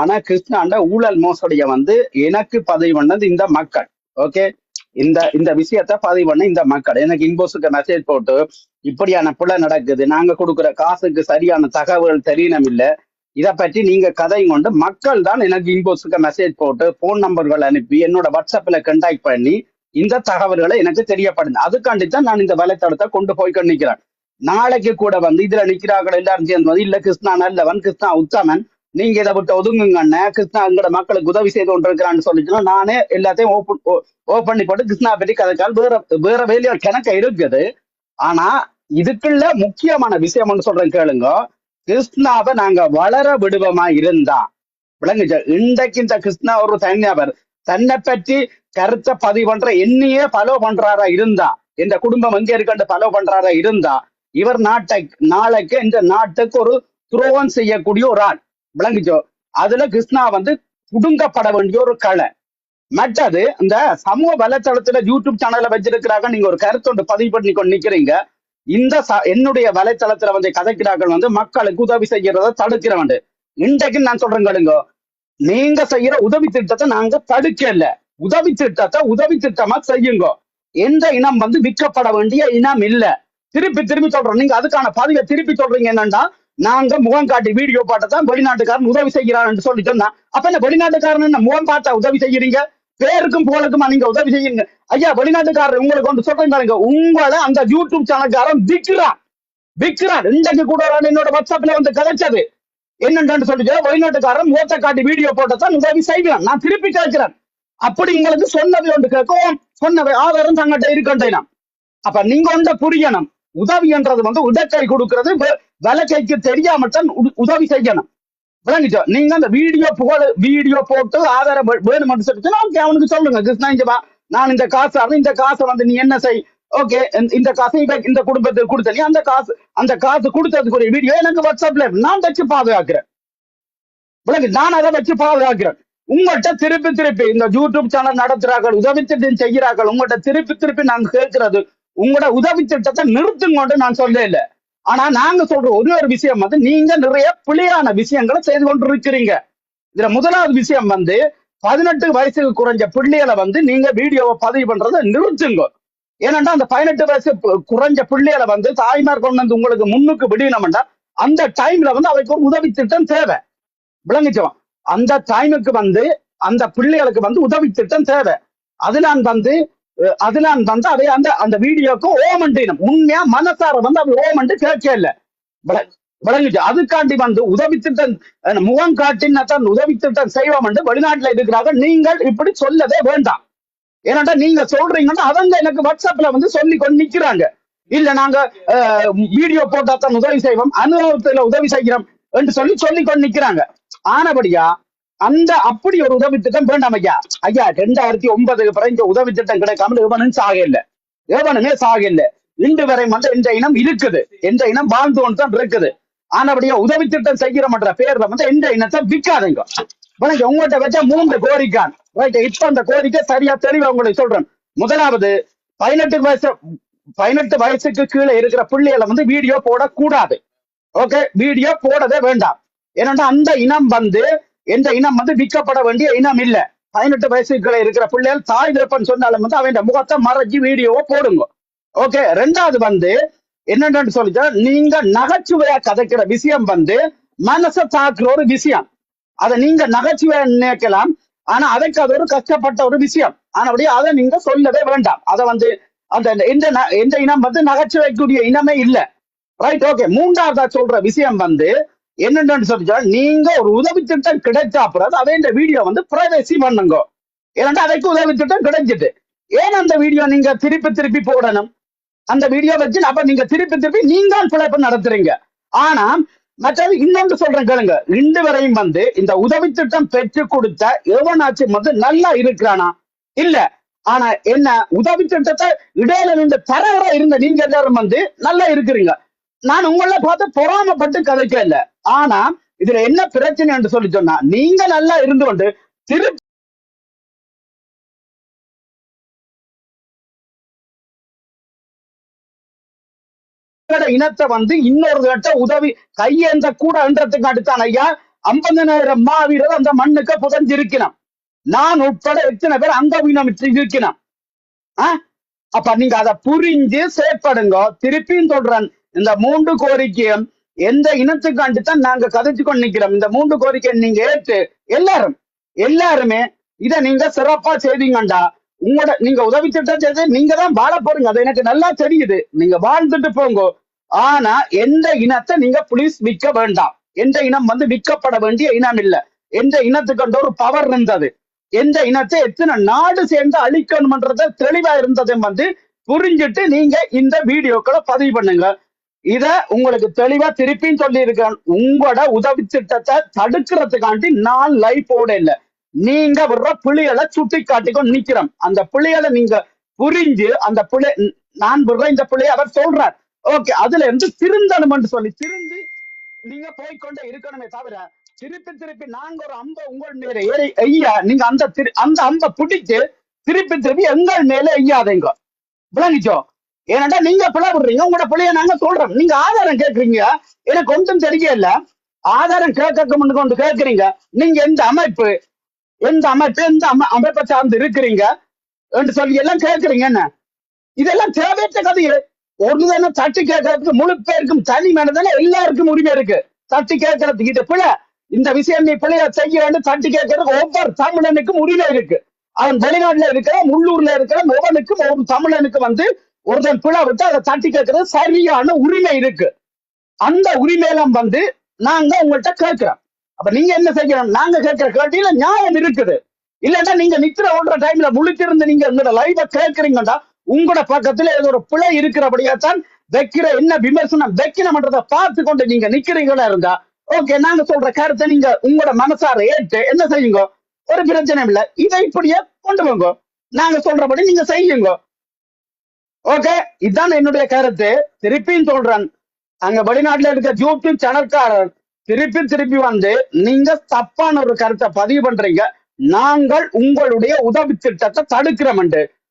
ஆனா கிருஷ்ணாண்ட ஊழல் மோசடிய வந்து எனக்கு பதிவு பண்ணது இந்த மக்கள். ஓகே இந்த இந்த விஷயத்த பதிவு பண்ண இந்த மக்கள். எனக்கு இன்போஸுக்கு மெசேஜ் போட்டு இப்படியான பிள்ளை நடக்குது நாங்க கொடுக்குற காசுக்கு சரியான தகவல் தெரியணும் இல்ல இதை பற்றி நீங்க கதையும் கொண்டு மக்கள் தான் எனக்கு இன்போஸுக்கு மெசேஜ் போட்டு போன் நம்பர்கள் அனுப்பி என்னோட வாட்ஸ்அப்ல கண்டாக்ட் பண்ணி இந்த தகவல்களை எனக்கு தெரியப்படுது. அதுக்காண்டி தான் நான் இந்த வலைத்தளத்தை கொண்டு போய் நிக்கிறேன் நாளைக்கு கூட வந்து இதுல நிக்கிறார்கள் எல்லாரும் சேர்ந்து வந்து இல்ல கிருஷ்ணா நல்லவன் கிருஷ்ணா உத்தமன் நீங்க இதை விட்டு ஒதுங்குங்க அண்ணன் கிருஷ்ணா எங்கட மக்களுக்கு உதவி செய்து கொண்டிருக்கிறான்னு சொல்லிச்சுன்னா நானே எல்லாத்தையும் ஓப்பன் ஓப்பன் பண்ணி போட்டு கிருஷ்ணா பற்றி கதைக்கால் வேற வேற வேலையா கணக்க இருக்குது. ஆனா இதுக்குள்ள முக்கியமான விஷயம் சொல்றேன் கேளுங்க. கிருஷ்ணாவை நாங்க வளர விடுவோமா இருந்தா? விளங்குச்சா இன்றைக்கு இந்த கிருஷ்ணா ஒரு தனிநபர். தன்னை பற்றி கருத்தை பதிவு பண்ற என்னையே ஃபாலோ பண்றாரா இருந்தா? இந்த குடும்பம் எங்க இருக்கண்டு ஃபாலோ பண்றாரா இருந்தா? இவர் நாட்டை நாளைக்கு இந்த நாட்டுக்கு ஒரு துரோகம் செய்யக்கூடிய ஒரு ஆள். விளங்குச்சோ? அதுல கிருஷ்ணா வந்து புடுங்கப்பட வேண்டிய ஒரு கலை. மற்றது இந்த சமூக வலைத்தளத்துல யூடியூப் சேனல்ல வச்சிருக்கிறாங்க. நீங்க ஒரு கருத்தொண்டு பதிவு பண்ணி கொண்டு நிக்கிறீங்க. இந்த என்னுடைய வலைத்தளத்துல வந்து கதைக்கிறார்கள் வந்து மக்களுக்கு உதவி செய்யறத தடுக்கிற வேண்டு இன்றைக்கு நான் சொல்றேங்களுங்க நீங்க செய்யற உதவி திட்டத்தை நாங்க தடுக்கல. உதவி திட்டத்தை உதவி திட்டமா செய்யுங்க. எந்த இனம் வந்து விற்கப்பட வேண்டிய இனம் இல்ல. திருப்பி திரும்பி சொல்றோம் நீங்க அதுக்கான பதிவை திருப்பி சொல்றீங்க என்னன்னா நாங்க முகம் காட்டி வீடியோ பாட்டதான் வெளிநாட்டுக்காரன் உதவி செய்கிறான்னு சொல்லி சொன்னா அப்ப என்ன வெளிநாட்டுக்காரன் என்ன முகம் பார்த்தா உதவி செய்யறீங்க? பேருக்கும் புகழுக்குமா நீங்க உதவி செய்யுங்க ஐயா வெளிநாட்டுக்காரர் உங்களுக்கு ஒன்று சொல்றேன் பாருங்க உங்களை அந்த யூடியூப் சேனல்காரன் விக்கிறான். விக்கிறான். இன்றைக்கு கூட என்னோட வாட்ஸ்அப்ல வந்து கதைச்சது. என்னென்னு சொல்லிச்சு வெளிநாட்டுக்காரன் மூத்த காட்டி வீடியோ போட்டதான் உதவி செய்கிறான். நான் திருப்பி கேட்கிறேன். அப்படி உங்களுக்கு சொன்னது ஒன்று கேட்கும் சொன்னவை ஆதாரம் தங்கிட்ட இருக்கண்டேனா அப்ப நீங்க ஒன்றை புரியணும். உதவி என்றது வந்து உடற்கை கொடுக்கிறது. வெ- வலக்கைக்கு உ- உதவி செய்யணும். விளங்கிட்டோம் நீங்க அந்த வீடியோ புகழ் வீடியோ போட்டு ஆதாரம் வே- சொல்லிட்டு ஓகே அவனுக்கு சொல்லுங்க. கிருஷ்ணா நான் இந்த காசு அது இந்த காசை வந்து நீ என்ன செய்? ஓகே இந்த காசை இந்த குடும்பத்துக்கு கொடுத்த நீ அந்த காசு அந்த காசு கொடுத்ததுக்குரிய வீடியோ எனக்கு வாட்ஸ்அப்ல நான் வச்சு பாதுகாக்கிறேன். விளங்கு நான் அதை வச்சு பாதுகாக்கிறேன். உங்கள்கிட்ட திருப்பி திருப்பி இந்த யூடியூப் சேனல் நடத்துறார்கள் உதவி திட்டம் செய்கிறார்கள் உங்கள்கிட்ட திருப்பி திருப்பி நாங்க கேட்கிறது உங்களோட உதவி திட்டத்தை நிறுத்துங்கன்னு நான் சொல்ல இல்ல. ஆனா நாங்க சொல்ற ஒரே ஒரு விஷயம் வந்து நீங்க நிறைய பிழையான விஷயங்களை செய்து கொண்டு இருக்கிறீங்க இதுல முதலாவது விஷயம் வந்து பதினெட்டு வயசுக்கு குறைஞ்ச பிள்ளைகளை வந்து நீங்க வீடியோவை பதிவு பண்றதை நிறுத்துங்க. ஏனென்றா அந்த பதினெட்டு வயசு குறைஞ்ச பிள்ளைகளை வந்து தாய்மார் கொண்டு வந்து உங்களுக்கு முன்னுக்கு விடணும்டா அந்த டைம்ல வந்து அவைக்கு ஒரு உதவி திட்டம் தேவை. விளங்கிச்சோம் அந்த டைமுக்கு வந்து அந்த பிள்ளைகளுக்கு வந்து உதவி திட்டம் தேவை அதுலான் வந்து அதெல்லாம் வந்து அவை அந்த அந்த வீடியோக்கு ஓமண்டினம் உண்மையா மனசார வந்து அது ஓமண்டு கேட்க இல்ல. விளங்குச்சு அதுக்காண்டி வந்து உதவி திட்டம் முகம் காட்டினத்தான் உதவி திட்டம் செய்வோம் என்று வெளிநாட்டுல இருக்கிறார்கள். நீங்கள் இப்படி சொல்லதே வேண்டாம். ஏன்னாட்டா நீங்க சொல்றீங்கன்னா அதங்க எனக்கு வாட்ஸ்அப்ல வந்து சொல்லி கொண்டு நிக்கிறாங்க. இல்ல நாங்க வீடியோ போட்டா தான் உதவி செய்வோம் அனுபவத்துல உதவி செய்கிறோம் என்று சொல்லி சொல்லி கொண்டு நிக்கிறாங்க. ஆனபடியா அந்த அப்படி ஒரு உதவி திட்டம் வேண்டாம் ஐயா. ஐயா ரெண்டாயிரத்தி ஒன்பதுக்கு பிறகு இந்த உதவி திட்டம் கிடைக்காமல் எவனும் சாக இல்ல. எவனுமே சாக இல்லை. இன்று வரை வந்து என்ற இனம் இருக்குது. என்ற இனம் வாழ்ந்து தான் இருக்குது. ஆனபடியா உதவி திட்டம் செய்கிறோம்ன்ற பேர்ல வந்து எந்த இனத்தை விற்காதுங்க. வணக்கம் உங்கள்கிட்ட வச்சா மூன்று கோரிக்கான் ரைட் இப்ப அந்த கோரிக்கை சரியா தெளிவா உங்களுக்கு சொல்றேன். முதலாவது பதினெட்டு வயசு பதினெட்டு வயசுக்கு கீழே இருக்கிற பிள்ளைகளை வந்து வீடியோ போடக்கூடாது. ஓகே வீடியோ போடவே வேண்டாம். ஏன்னா அந்த இனம் வந்து எந்த இனம் வந்து விற்கப்பட வேண்டிய இனம் இல்ல. பதினெட்டு வயசுக்குள்ள இருக்கிற பிள்ளைகள் தாய் தகப்பன் சொன்னாலும் வந்து அவன் முகத்தை மறைஞ்சு வீடியோவை போடுங்க. ஓகே ரெண்டாவது வந்து என்னென்னு சொல்லிட்டா நீங்க நகைச்சுவையா கதைக்கிற விஷயம் வந்து மனசை தாக்குற ஒரு விஷயம். அதை நீங்க நகைச்சுவையா நினைக்கலாம். ஆனா அதுக்கு அது ஒரு கஷ்டப்பட்ட ஒரு விஷயம். ஆனபடியே அதை நீங்க சொல்லவே வேண்டாம். அதை வந்து அந்த எந்த ந- எந்த இனம் வந்து நகைச்சுவைக்குரிய இனமே இல்ல. ரைட் ஓகே மூன்றாவதா சொல்ற விஷயம் வந்து என்னென்னு சொல்லிச்சா நீங்க ஒரு உதவி திட்டம் கிடைச்சா அப்புறம் அதை இந்த வீடியோ வந்து பிரைவசி பண்ணுங்க. ஏன்னா அதைக்கு உதவி திட்டம் கிடைச்சிட்டு. ஏன் அந்த வீடியோ நீங்க திருப்பி திருப்பி போடணும்? அந்த வீடியோ வச்சு அப்ப நீங்க திருப்பி திருப்பி நீங்க பிழைப்பு நடத்துறீங்க. ஆனா மற்றது இன்னொன்று சொல்றேன் கேளுங்க. இன்று வரையும் வந்து இந்த உதவி திட்டம் பெற்று கொடுத்த எவனாச்சும் வந்து நல்லா இருக்கிறானா? இல்ல. ஆனா என்ன உதவி திட்டத்தை இடையில இருந்து தரவரா இருந்த நீங்க எல்லாரும் வந்து நல்லா இருக்கிறீங்க. நான் உங்களை பார்த்து பொறாமப்பட்டு கதைக்க இல்ல ஆனா இதுல என்ன பிரச்சனை என்று சொல்லி சொன்னா நீங்க நல்லா இருந்து கொண்டு திரு இனத்தை வந்து இன்னொரு கட்ட உதவி கையேந்த கூடன்றதுக்கு அடுத்தான் ஐயா ஐம்பதனாயிரம் மாவீரர் அந்த மண்ணுக்கு புதஞ்சிருக்கணும் நான் உட்பட எத்தனை பேர் அங்கவீனம் இருக்கணும் அப்ப நீங்க அதை புரிஞ்சு செயற்படுங்க. திருப்பியும் சொல்றேன் இந்த மூன்று கோரிக்கையும் எந்த இனத்துக்காண்டி தான் நாங்க கதைச்சு கொண்டு நிக்கிறோம் இந்த மூன்று கோரிக்கை நீங்க ஏற்று எல்லாரும் எல்லாருமே இத நீங்க சிறப்பா செய்வீங்கண்டா. உங்களோட நீங்க உதவி திட்டம் செய்து நீங்க தான் வாழ போறீங்க. அது எனக்கு நல்லா தெரியுது. நீங்க வாழ்ந்துட்டு போங்க. ஆனா எந்த இனத்தை நீங்க புலிஸ் விற்க வேண்டாம். எந்த இனம் வந்து விற்கப்பட வேண்டிய இனம் இல்ல. எந்த இனத்துக்கு ஒரு பவர் இருந்தது. எந்த இனத்தை எத்தனை நாடு சேர்ந்து அழிக்கணும்ன்றத தெளிவா இருந்ததை வந்து புரிஞ்சுட்டு நீங்க இந்த வீடியோக்களை பதிவு பண்ணுங்க. இத உங்களுக்கு தெளிவா திருப்பின்னு சொல்லி இருக்கேன் உங்களோட உதவி திட்டத்தை தடுக்கிறதுக்காண்டி நான் லைஃப் ஓட இல்ல. நீங்க விடுற புலிகளை சுட்டி காட்டிக்கொண்டு நிக்கிறோம். அந்த புலிகளை நீங்க புரிஞ்சு அந்த புலி நான் விடுற இந்த புள்ளைய அவர் சொல்றார். ஓகே அதுல இருந்து திருந்தணும்னு சொல்லி திருந்து நீங்க போய்க்கொண்டே இருக்கணுமே தவிர திருப்பி திருப்பி நாங்க ஒரு அம்ப உங்கள் மேல ஏறி ஐயா நீங்க அந்த திரு- அந்த அம்ப பிடிச்சு திருப்பி திருப்பி எங்கள் மேல ஐயாதீங்க விளங்கிச்சோ? ஏன்னாடா நீங்க பிள்ளை விடுறீங்க உங்களோட பிள்ளைய நாங்க சொல்றோம். நீங்க ஆதாரம் கேக்குறீங்க. எனக்கு ஒன்றும் தெரியல ஆதாரம் கேட்க முன்னு கொண்டு கேட்கறீங்க நீங்க எந்த அமைப்பு எந்த அமைப்பு எந்த அமைப்பை சார்ந்து இருக்கிறீங்க என்று சொல்லி எல்லாம் கேக்குறீங்க என்ன? இதெல்லாம் தேவையற்ற கதைகள் ஒரு தானே தட்டி கேட்கறதுக்கு முழு பேருக்கும் தனி மனதானே எல்லாருக்கும் உரிமை இருக்கு. தட்டி கேட்கறதுக்கு இது பிள்ளை இந்த விஷயம் நீ பிள்ளைய செய்ய வேண்டும் தட்டி கேட்கறதுக்கு ஒவ்வொரு தமிழனுக்கும் உரிமை இருக்கு. அவன் வெளிநாட்டுல இருக்கிற உள்ளூர்ல இருக்கிற ஒவ்வொருக்கும் ஒரு தமிழனுக்கு வந்து ஒருத்தன் பிழை விட்டு அதை தட்டி கேட்கறது. சரியான உரிமை இருக்கு. அந்த உரிமையெல்லாம் வந்து நாங்க உங்கள்கிட்ட கேட்கிறோம். அப்ப நீங்க என்ன செய்யணும்? நாங்க கேட்கிற கேள்வியில நியாயம் இருக்குது. இல்லைன்னா நீங்க நிக்கிற ஓடுற டைம்ல முழிச்சிருந்து நீங்க எங்களோட லைவ கேட்கறீங்கன்னா உங்களோட பக்கத்துல ஏதோ ஒரு பிழை இருக்கிறபடியா தான் வைக்கிற என்ன விமர்சனம் வைக்கணும்ன்றத பார்த்து கொண்டு நீங்க நிக்கிறீங்களா இருந்தா ஓகே நாங்க சொல்ற கருத்தை நீங்க உங்களோட மனசார ஏற்று என்ன செய்யுங்க? ஒரு பிரச்சனை இல்ல. இதை இப்படியே கொண்டு போங்க. நாங்க சொல்றபடி நீங்க செய்யுங்க. ஓகே இதுதான் என்னுடைய கருத்து. திருப்பியும் சொல்றேன். அங்க வெளிநாட்டுல இருக்க யூடியூப் சேனல்காரர் திருப்பி திருப்பி வந்து நீங்க தப்பான ஒரு கருத்தை பதிவு பண்றீங்க. நாங்கள் உங்களுடைய உதவி திட்டத்தை தடுக்கிறோம் என்று.